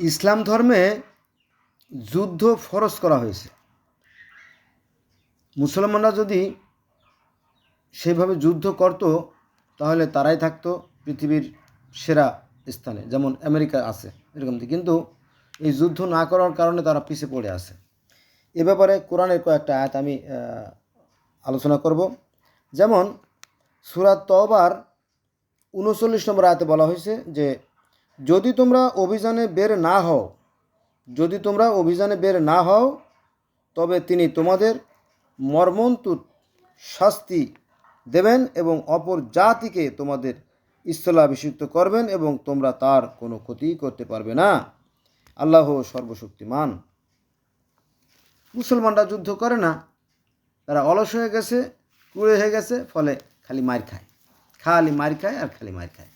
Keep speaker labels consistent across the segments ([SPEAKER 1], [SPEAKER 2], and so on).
[SPEAKER 1] ইসলাম ধর্মে যুদ্ধ ফরজ করা হয়েছে। মুসলমানরা যদি সেভাবে যুদ্ধ করত, তাহলে তারাই থাকতো পৃথিবীর সেরা স্থানে, যেমন আমেরিকা আছে এরকম। কিন্তু এই যুদ্ধ না করার কারণে তারা পিছিয়ে পড়ে আছে। এ ব্যাপারে কোরআনের কয়েকটা আয়াত আমি আলোচনা করব। যেমন সুরাত তবার উনচল্লিশ নম্বর আয়াতে বলা হয়েছে যে যদি তোমরা অভিযানে বের না হও, যদি তোমরা অভিযানে বের না হও, তবে তিনি তোমাদের মর্মন্তুদ শাস্তি দেবেন এবং অপর জাতিকে তোমাদের স্থলাভিষিক্ত করবেন এবং তোমরা তার কোনো ক্ষতি করতে পারবে না। আল্লাহ সর্বশক্তিমান। মুসলমানরা যুদ্ধ করে না। তারা অলস হয়ে গেছে, কুড়ে হয়ে গেছে, ফলে খালি মার খায়। খালি মার খায় আর খালি মার খায়।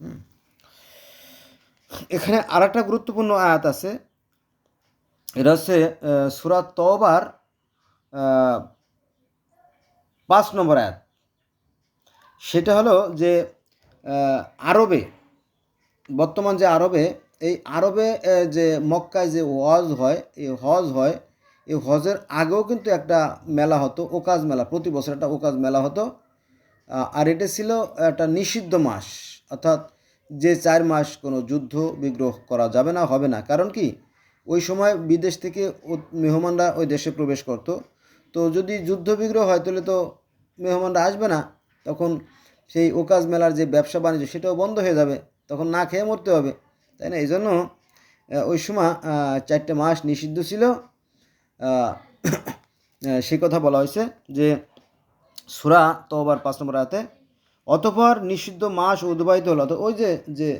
[SPEAKER 1] হুম। এখানে আর একটা গুরুত্বপূর্ণ আয়াত আছে। এটা হচ্ছে সুরাত তওবার আহ, পাঁচ নম্বর আয়াত। সেটা হলো যে আরবে বর্তমান যে আরবে এই আরবে যে মক্কায় যে হজ হয় এই হজ হয় এই হজের আগেও কিন্তু একটা মেলা হতো ওকাজ মেলা প্রতি বছর একটা ওকাজ মেলা হতো। আর এটা ছিল একটা নিষিদ্ধ মাস অর্থাৎ যে চার মাস কোনো যুদ্ধ, বিগ্রহ করা যাবে না, হবে না। কারণ কি? ওই সময় বিদেশ থেকে মেহমানরা ওই দেশে প্রবেশ করত। তো যদি যুদ্ধ, বিগ্রহ হয়, তাহলে তো মেহমানরা আসবে না। তখন সেই ওকাজ মেলার যে ব্যবসা বাণিজ্য, সেটাও বন্ধ হয়ে যাবে। তখন না খেয়ে মরতে হবে, তাই না? এই জন্য ওই সময় চারটে মাস নিষিদ্ধ ছিল। সে কথা বলা হয়েছে যে, সুরা তওবার পাঁচ নম্বর আয়াতে অতঃপর নিষিদ্ধ মাস অতিবাহিত হলো। অর্থাৎ ওই যে যে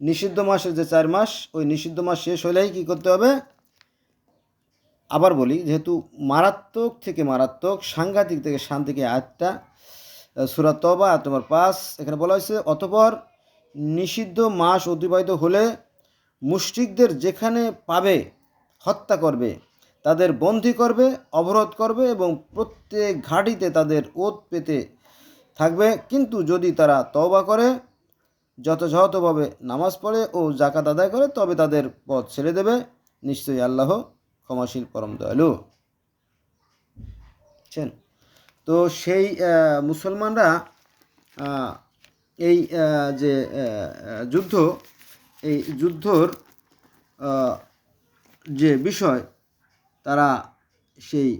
[SPEAKER 1] নিষিদ্ধ মাসের যে চার মাস, ওই নিষিদ্ধ মাস শেষ হলেই কী করতে হবে? আবার বলি, যেহেতু মারাত্মক থেকে মারাত্মক, সাংঘাতিক থেকে শান্তিকে আয়াতটা সুরাত তবা নম্বর পাঁচ, এখানে বলা হয়েছে, অতঃপর নিষিদ্ধ মাস অতিবাহিত হলে মুশরিকদের যেখানে পাবে, হত্যা করবে, তাদের বন্দী করবে, অবরোধ করবে এবং প্রত্যেক ঘাটিতে তাদের ওত পেতে থাকবে, কিন্তু যদি তারা তওবা করে, যথাযথভাবে নামাজ পড়ে ও জাকাত আদায় করে, তবে তাদের পথ ছেড়ে দেবে। নিশ্চয়ই আল্লাহ ক্ষমাশীল, পরম দয়ালু। বুঝছেন? তো সেই মুসলমানরা এই যে যুদ্ধ, এই যুদ্ধর যে বিষয়, তারা সেই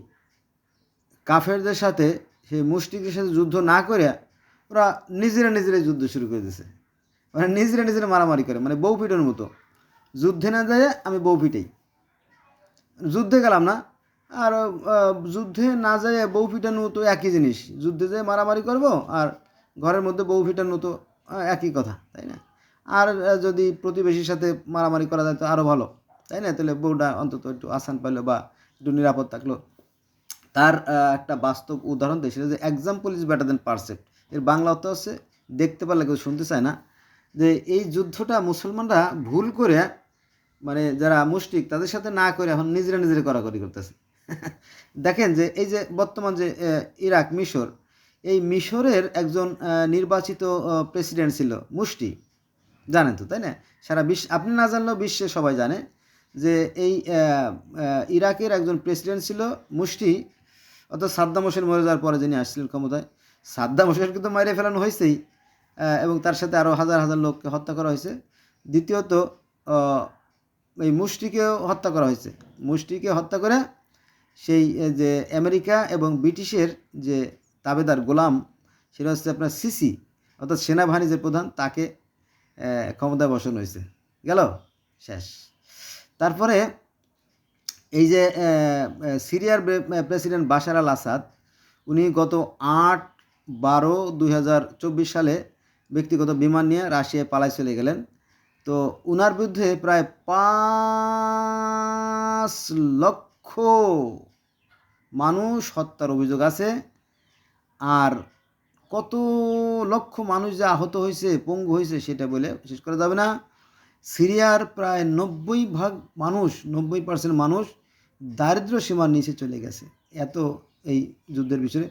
[SPEAKER 1] কাফেরদের সাথে সেই মুষ্টিকের সাথে যুদ্ধ না করে ওরা নিজেরা নিজেরাই যুদ্ধ শুরু করে দিয়েছে মানে নিজেরা নিজেরা মারামারি করে মানে বউ পিটার মতো। যুদ্ধে না যায় আমি বউ পিটাই। যুদ্ধে গেলাম না, আর যুদ্ধে না যায় বউ পিটানো তো একই জিনিস। যুদ্ধে যেয়ে মারামারি করব আর ঘরের মধ্যে বউ পিটানো তো একই কথা, তাই না? আর যদি প্রতিবেশীর সাথে মারামারি করা যায় তো আরও ভালো, তাই না? তাহলে বউটা অন্তত একটু আসান পাইলো বা একটু নিরাপদ থাকল। তার একটা বাস্তব উদাহরণ দেয় সেটা যে example is better than percept এর বাংলা অর্থ হচ্ছে, দেখতে পারলে কেউ শুনতে চায় না, যে এই যুদ্ধটা মুসলমানরা ভুল করে মানে যারা মুষ্টিক তাদের সাথে না করে এখন নিজেরা নিজেরা করাকরি করতেছে। দেখেন যে এই যে বর্তমান যে ইরাক, মিশর, এই মিশরের একজন নির্বাচিত প্রেসিডেন্ট ছিল মুষ্টি জানেন তো, তাই না? সারা বিশ্ব, আপনি না জানলেও বিশ্বে সবাই জানে যে এই ইরাকের একজন প্রেসিডেন্ট ছিল মুষ্টি অর্থাৎ সাদ্দাম হোসেন মরে যাওয়ার পরে যিনি আসছিলেন ক্ষমতায়, সাদ্দাম হোসেনকে তো মাইরে ফেলানো হয়েছেই এবং তার সাথে আরও হাজার হাজার লোককে হত্যা করা হয়েছে। দ্বিতীয়ত এই মুষ্টিকেও হত্যা করা হয়েছে। মুষ্টিকে হত্যা করে সেই যে আমেরিকা এবং ব্রিটিশের যে তাবেদার গোলাম, সেটা হচ্ছে আপনার সিসি, অর্থাৎ সেনাবাহিনী যে প্রধান, তাকে ক্ষমতায় বসানো হয়েছে। গেল? শেষ। তারপরে এই যে সিরিয়ার প্রেসিডেন্ট বাশার আল আসাদ, উনি গত আট বারো দুই সালে ব্যক্তিগত বিমান নিয়ে রাশিয়ায় পালায় চলে গেলেন। তো উনার বিরুদ্ধে প্রায় পাঁচ লক্ষ মানুষ হত্যার অভিযোগ আছে। আর কত লক্ষ মানুষ যে আহত হয়েছে, পঙ্গু হয়েছে, সেটা বলে শেষ করা যাবে না। সিরিয়ার প্রায় নব্বই ভাগ মানুষ, নব্বই পার্সেন্ট মানুষ দারিদ্র সীমার নিচে চলে গেছে। এত এই যুদ্ধের বিষয়ে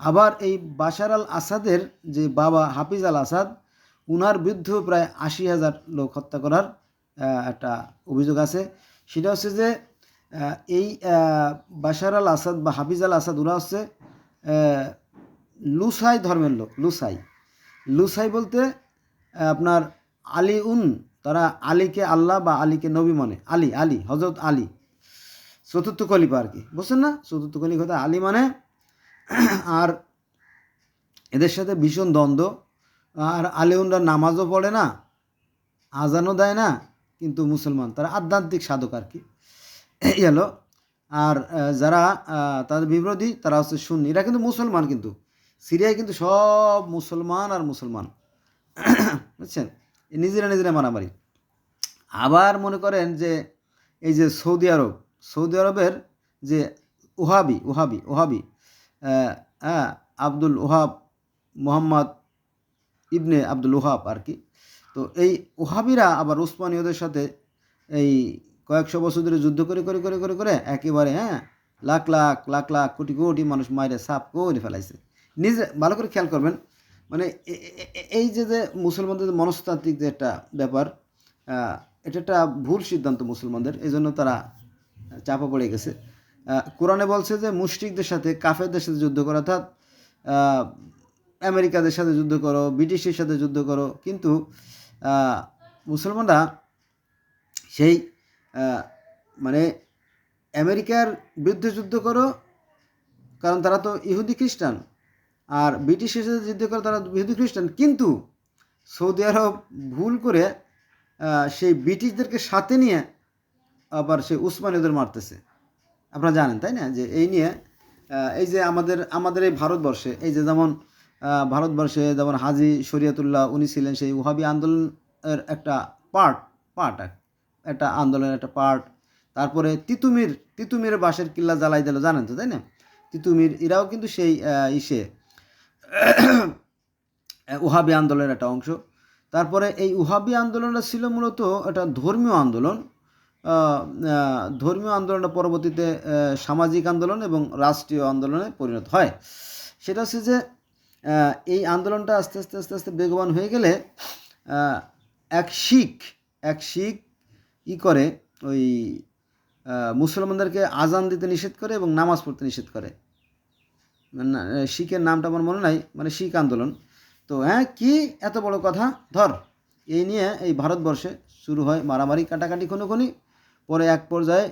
[SPEAKER 1] আবার এই বাশার আল আসাদের যে বাবা হাফিজ আল আসাদ, উনার বিরুদ্ধেও প্রায় আশি হাজার লোক হত্যা করার একটা অভিযোগ আছে। সেটা হচ্ছে যে এই বাশার আল আসাদ বা হাফিজ আল আসাদ ওরা হচ্ছে লুসাই ধর্মের লোক, লুসাই। লুসাই বলতে আপনার আলী উন, তারা আলীকে আল্লাহ বা আলীকে নবী মানে। আলী আলী হজরত আলী। চতুর্থ কলিপা আর কি। বুঝছেন না? চতুর্থ কলিপা আলী মানে আর এদের সাথে ভীষণ দ্বন্দ্ব। আর আলেউনরা নামাজও পড়ে না, আজানও দেয় না, কিন্তু মুসলমান, তারা আধ্যাত্মিক সাধক আর কি। এই আর যারা তাদের বিরোধী, তারা হচ্ছে সুন্নি। এরা কিন্তু মুসলমান কিন্তু। সিরিয়ায় কিন্তু সব মুসলমান আর মুসলমান। বুঝছেন? নিজেরা নিজেরা মারামারি। আবার মনে করেন যে, এই যে সৌদি আরব সৌদি আরবের যে ওহাবি ওহাবি ওহাবি হ্যাঁ আব্দুল ওহাব মোহাম্মদ ইবনে আব্দুল ওহাব আর কি। তো এই ওহাবিরা আবার উসমানীয়দের সাথে এই কয়েকশো বছর ধরে যুদ্ধ করে করে করে করে করে একেবারে হ্যাঁ লাখ লাখ লাখ লাখ কোটি কোটি মানুষ মায়ের সাপ করে ফেলাইছে। নিজে ভালো করে খেয়াল করবেন মানে এই যে যে মুসলমানদের মনস্তাত্ত্বিক যে একটা ব্যাপার এটা একটা ভুল সিদ্ধান্ত মুসলমানদের, এই জন্য তারা চাপা পড়ে গেছে। কোরআনে বলছে যে মুশরিকদের সাথে, কাফেরদের সাথে যুদ্ধ করা, অর্থাৎ আমেরিকাদের সাথে যুদ্ধ করো, ব্রিটিশের সাথে যুদ্ধ করো। কিন্তু মুসলমানরা সেই মানে আমেরিকার বিরুদ্ধে যুদ্ধ করো, কারণ তারা তো ইহুদি খ্রিস্টান। আর ব্রিটিশের সাথে যুদ্ধ করে, তারা ইহুদি খ্রিস্টান। কিন্তু সৌদি আরব ভুল করে সেই ব্রিটিশদেরকে সাথে নিয়ে আবার সেই উসমানীয়দের মারতেছে। আপনারা জানেন, তাই না? যে এই নিয়ে এই যে আমাদের আমাদের এই ভারতবর্ষে, এই যে যেমন ভারতবর্ষে যেমন হাজি শরিয়তুল্লাহ উনি ছিলেন সেই ওহাবি আন্দোলনের একটা পার্ট পার্ট একটা আন্দোলনের একটা পার্ট তারপরে তিতুমির তিতুমির বাঁশের কিল্লা জ্বালাই দিল, জানেন তো, তাই না? তিতুমির, এরাও কিন্তু সেই ইসে ওহাবি আন্দোলনের একটা অংশ। তারপরে এই উহাবি আন্দোলনটা ছিল মূলত একটা ধর্মীয় আন্দোলন। ধর্মীয় আন্দোলনটা পরবর্তীতে সামাজিক আন্দোলন এবং রাষ্ট্রীয় আন্দোলনে পরিণত হয়। সেটা হচ্ছে যে এই আন্দোলনটা আস্তে আস্তে আস্তে আস্তে বেগবান হয়ে গেলে এক শিখ এক শিখ ই করে, ওই মুসলমানদেরকে আজান দিতে নিষেধ করে এবং নামাজ পড়তে নিষেধ করে। শিখের নামটা আমার মনে নাই মানে শিখ আন্দোলন। তো হ্যাঁ কি এত বড় কথা? ধর, এই নিয়ে এই ভারতবর্ষে শুরু হয় মারামারি, কাটাকাটি, খুনোখুনি। পরে এক পর্যায়ে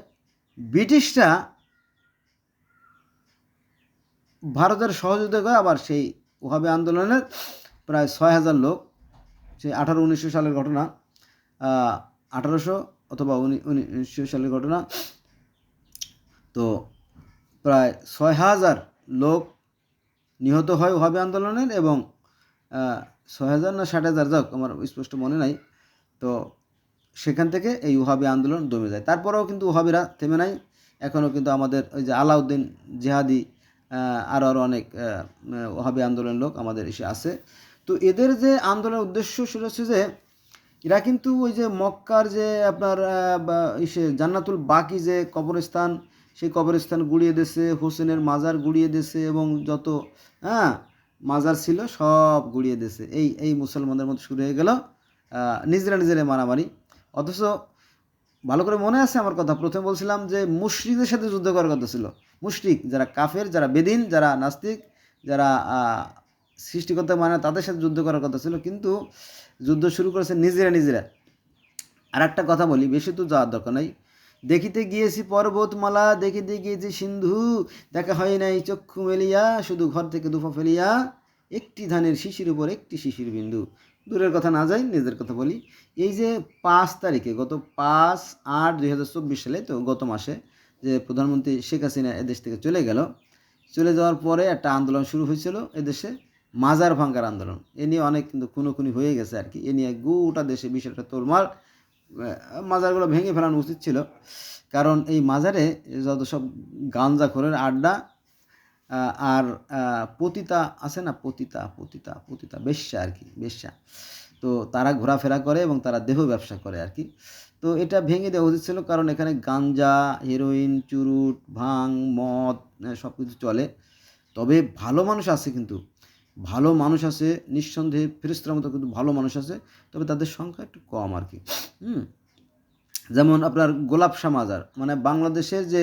[SPEAKER 1] ব্রিটিশরা ভারতের সহযোগিতা করে আবার সেই ওহাবে আন্দোলনের প্রায় ছয় হাজার লোক, সেই আঠারো উনিশশো সালের ঘটনা আঠারোশো অথবা উনি- উনিশশো সালের ঘটনা, তো প্রায় ছয় হাজার লোক নিহত হয় ওহাবি আন্দোলনের এবং ছয় হাজার না ষাট হাজার, যাক, আমার স্পষ্ট মনে নাই, তো সেখান থেকে এই ওহাবি আন্দোলন দমে যায়। তারপরেও কিন্তু ওহাবিরা থেমে নাই। এখনও কিন্তু আমাদের ওই যে আলাউদ্দিন জেহাদি আরও আরও অনেক ওহাবি আন্দোলনের লোক আমাদের এসে আছে। তো এদের যে আন্দোলনের উদ্দেশ্য সেটা হচ্ছে যে, এরা কিন্তু ওই যে মক্কার যে আপনার ইসে জান্নাতুল বাকি যে কবরস্থান, সেই কবরস্থান গুড়িয়ে দিয়েছে, হোসেনের মাজার গুড়িয়ে দিয়েছে এবং যত হ্যাঁ মাজার ছিল সব গুড়িয়ে দিয়েছে। এই এই মুসলমানদের মধ্যে শুরু হয়ে গেল নিজেরা নিজেরা মারামারি। অথচ ভালো করে মনে আছে আমার কথা? প্রথমে বলছিলাম যে মুশরিকদের সাথে যুদ্ধ করার কথা ছিল। মুশরিক, যারা কাফের, যারা বেদিন, যারা নাস্তিক, যারা সৃষ্টিকর্তা মানে তাদের সাথে যুদ্ধ করার কথা ছিল। কিন্তু যুদ্ধ শুরু করেছে নিজেরা নিজেরা। আর একটা কথা বলি, বেশি তো যাওয়ার দরকার নাই। দেখিতে গিয়েছি পর্বতমালা, দেখিতে গিয়েছি সিন্ধু। দেখা হয় নাই চক্ষু মেলিয়া, শুধু ঘর থেকে দুফা ফেলিয়া, একটি ধানের শিশির উপর একটি শিশির বিন্দু। দূরের কথা না যাই, নিজের কথা বলি। এই যে পাঁচ তারিখে, গত পাঁচ আট দুই সালে, তো গত মাসে যে প্রধানমন্ত্রী শেখ হাসিনা এদেশ থেকে চলে গেল, চলে যাওয়ার পরে একটা আন্দোলন শুরু হয়েছিল এদেশে, মাজার ভাঙ্গার আন্দোলন। এ নিয়ে অনেক কিন্তু খুনোখুনি হয়ে গেছে আর কি। এ নিয়ে গোটা দেশে বিষয়টা তোলমার মাজারগুলো ভেঙে ফেলানো উচিত ছিল। কারণ এই মাজারে যত সব গাঞ্জা খোরের আড্ডা আর পতিতা আছে না? পতিতা পতিতা পতিতা, বেশ্যা আর কি, বেশ্যা। তো তারা ঘোরাফেরা করে এবং তারা দেহ ব্যবসা করে আর কি। তো এটা ভেঙে দেওয়া উচিত ছিল কারণ এখানে গাঞ্জা হেরোইন চুরুট, ভাং, মদ সব কিছু চলে। তবে ভালো মানুষ আছে কিন্তু। ভালো মানুষ আছে, নিঃসন্দেহে ফেরিস্তার মতো কিন্তু ভালো মানুষ আছে, তবে তাদের সংখ্যা একটু কম আর কি। হুম? যেমন আপনার গোলাপ মাজার মানে বাংলাদেশের যে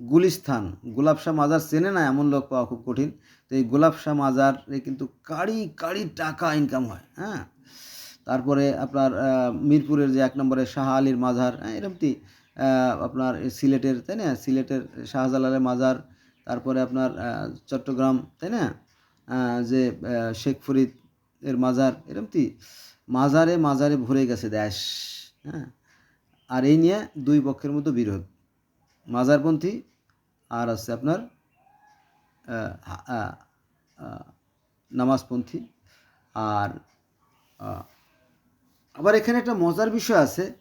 [SPEAKER 1] গুলিস্থান। গোলাপশাহ মাজার চেনে না? এমন লোক পাওয়া খুব কঠিন। তো এই গোলাপশাহ মাজারে কিন্তু কাড়ি কাড়ি টাকা ইনকাম হয় হ্যাঁ? তারপরে আপনার মিরপুরের যে এক নম্বরে শাহ আলীর মাজার হ্যাঁ এরকমটি আপনার সিলেটের, তাই না? সিলেটের শাহজালালের মাজার, তারপরে আপনার চট্টগ্রাম, তাই না? যে শেখ ফরিদ এর মাজার এরকমটি মাজারে মাজারে ভরে গেছে দেশ হ্যাঁ? আর এই নিয়ে দুই পক্ষের মধ্যে বিরোধ। মাজারপন্থী আর আছে আপনার নামাজপন্থী। আর আবার এখানে একটা মজার বিষয় আছে।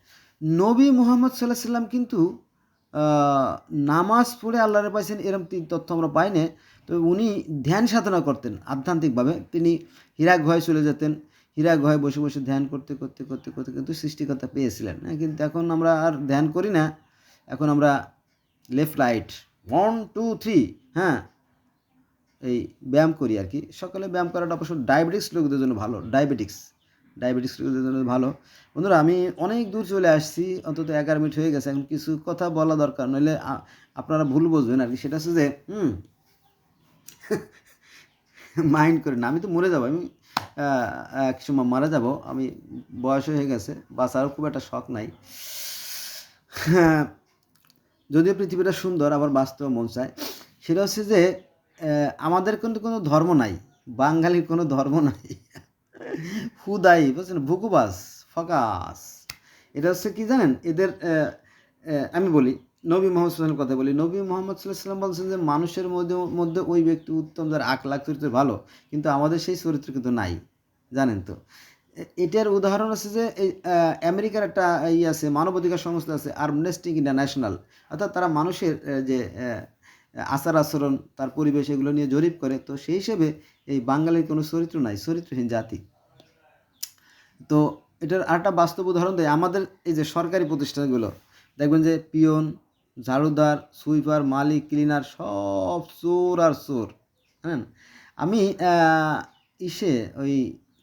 [SPEAKER 1] নবী মোহাম্মদ সাল্লাহ সাল্লাম কিন্তু নামাজ পড়ে আল্লাহরে পাইছেন এরকম তি- তথ্য আমরা পাই না তবে উনি ধ্যান সাধনা করতেন, আধ্যাত্মিকভাবে। তিনি হীরা গুহায় চলে যেতেন, হীরা গুহায় বসে বসে ধ্যান করতে করতে করতে করতে কিন্তু সৃষ্টিকর্তা পেয়েছিলেন। হ্যাঁ কিন্তু এখন আমরা আর ধ্যান করি না। এখন আমরা left right one two three হ্যাঁ? এই ব্যায়াম করি আর কি। সকালে ব্যায়াম করাটা অবশ্য ডায়াবেটিক্স রোগীদের জন্য ভালো ডায়াবেটিক্স ডায়াবেটিক্স রোগীদের জন্য ভালো। বন্ধুরা আমি অনেক দূর চলে আসছি অন্তত এগারো মিনিট হয়ে গেছে এখন কিছু কথা বলা দরকার নইলে আপনারা ভুল বুঝবেন আর কি। সেটা হচ্ছে যে হুম মাইন্ড করে না। আমি তো মরে যাব আমি এক সময় মারা যাব। আমি বয়স হয়ে গেছে বাঁচারও খুব একটা শখ নাই। হ্যাঁ, যদিও পৃথিবীটা সুন্দর, আবার বাস্তব মন চায়। সেটা হচ্ছে যে আমাদের কিন্তু কোনো ধর্ম নাই। বাঙালির কোনো ধর্ম নাই। হুদাই, বুঝছেন? ভুকুবাস, ফকাস। এটা হচ্ছে কি জানেন? এদের আমি বলি, নবী মোহাম্মদ সাল্লামের কথা বলি। নবী মোহাম্মদ সাল্লাহ সাল্লাম বলছেন যে, মানুষের মধ্যে মধ্যে ওই ব্যক্তি উত্তম, যার আখ লাখ চরিত্র ভালো, কিন্তু আমাদের সেই চরিত্র কিন্তু নাই। জানেন তো? এটার উদাহরণ আছে যে, এই আমেরিকার একটা ই আছে, মানবাধিকার সংস্থা আছে আর্মনেস্টিক ইন্টারন্যাশনাল অর্থাৎ তারা মানুষের যে আচার আচরণ, তার পরিবেশ এগুলো নিয়ে জরিপ করে। তো সেই হিসেবে এই বাঙালির কোনো চরিত্র নাই, চরিত্রহীন জাতি। তো এটার আরেকটা বাস্তব উদাহরণ দেয়, আমাদের এই যে সরকারি প্রতিষ্ঠানগুলো, দেখবেন যে পিয়ন, ঝাড়ুদার, সুইপার, মালিক, ক্লিনার, সব চোর আর চোর। হ্যাঁ আমি ইসে ওই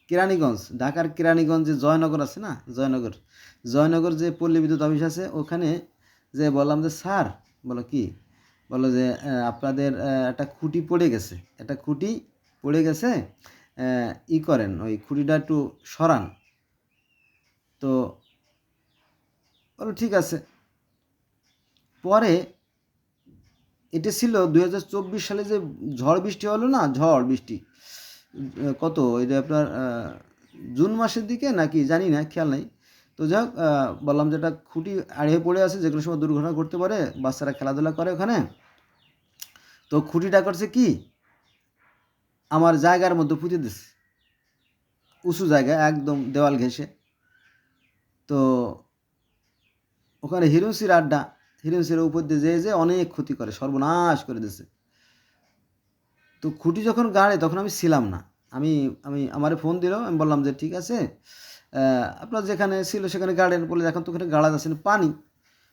[SPEAKER 1] কেরানীগঞ্জ, ঢাকার কেরানীগঞ্জে জয়নগর আছে না, জয়নগর জয়নগর যে পল্লী বিদ্যুৎ অফিস আছে, ওখানে যে বললাম যে স্যার, বলো কি? বলো যে আপনাদের একটা খুঁটি পড়ে গেছে। একটা খুঁটি পড়ে গেছে ই করেন, ওই খুঁটিটা একটু সরান। তো বলো ঠিক আছে। পরে এটা ছিল দু হাজার চব্বিশ সালে যে ঝড় বৃষ্টি হলো না, ঝড় বৃষ্টি কত? এটা আপনার জুন মাসের দিকে নাকি জানি না, খেয়াল নাই। তো যাই হোক বললাম যেটা খুঁটি আড়িয়ে পড়ে আছে যে কোনো সময় দুর্ঘটনা ঘটতে পারে, বাচ্চারা খেলাধুলা করে ওখানে। তো খুঁটিটা করছে কি? আমার জায়গার মধ্যে পুঁতে দিছে। উঁচু জায়গায় একদম দেওয়াল ঘেঁষে। তো ওখানে হিরুসির আড্ডা হিরুসির উপর দিয়ে যেয়ে যে অনেক ক্ষতি করে, সর্বনাশ করে দিয়েছে তো খুঁটি যখন গাড়ে, তখন আমি ছিলাম না। আমি আমি আমারে ফোন দিল, আমি বললাম যে, ঠিক আছে আপনার যেখানে ছিল সেখানে গাড়েন বলে, এখন তো ওখানে গাড়া যাচ্ছে পানি।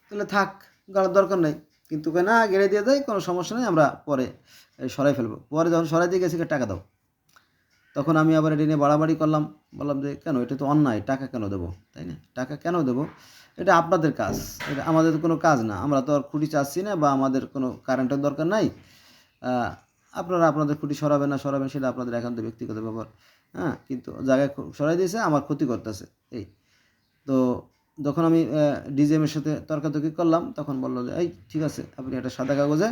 [SPEAKER 1] তাহলে থাক, গাড়ার দরকার নেই। কিন্তু ওখানে না, গেড়ে দিয়ে দেয় কোনো সমস্যা নেই, আমরা পরে সরাই ফেলব। পরে যখন সরাই দিয়ে গেছি, টাকা দাও। তখন আমি আবার এটা নিয়ে বাড়াবাড়ি করলাম। বললাম যে, কেন, এটা তো অন্যায়, টাকা কেন দেবো? তাই না? টাকা কেন দেবো? এটা আপনাদের কাজ, এটা আমাদের কোনো কাজ না। আমরা তো আর খুঁটি চাচ্ছি না বা আমাদের কোনো কারেন্টের দরকার নাই। আপনারা আপনাদের খুঁটি সরাবেন না সরাবেন সেটা আপনাদের একান্ত ব্যক্তিগত ব্যাপার। হ্যাঁ কিন্তু জায়গায় সরাই দিয়েছে, আমার ক্ষতি করতেছে, এই। তো যখন আমি ডিজিএমের সাথে তর্কাতর্কি করলাম, তখন বলল যে, এই, ঠিক আছে, আপনি একটা সাদা কাগজে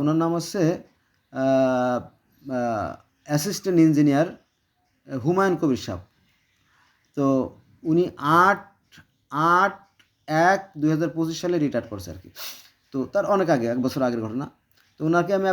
[SPEAKER 1] ওনার নাম হচ্ছে অ্যাসিস্ট্যান্ট ইঞ্জিনিয়ার হুমায়ুন কবির সাহ তো উনি আট আট, এক, দুই সালে রিটায়ার করছে আর কি। তো তার অনেক আগে, এক বছর আগের ঘটনা। তো ওনাকে আমি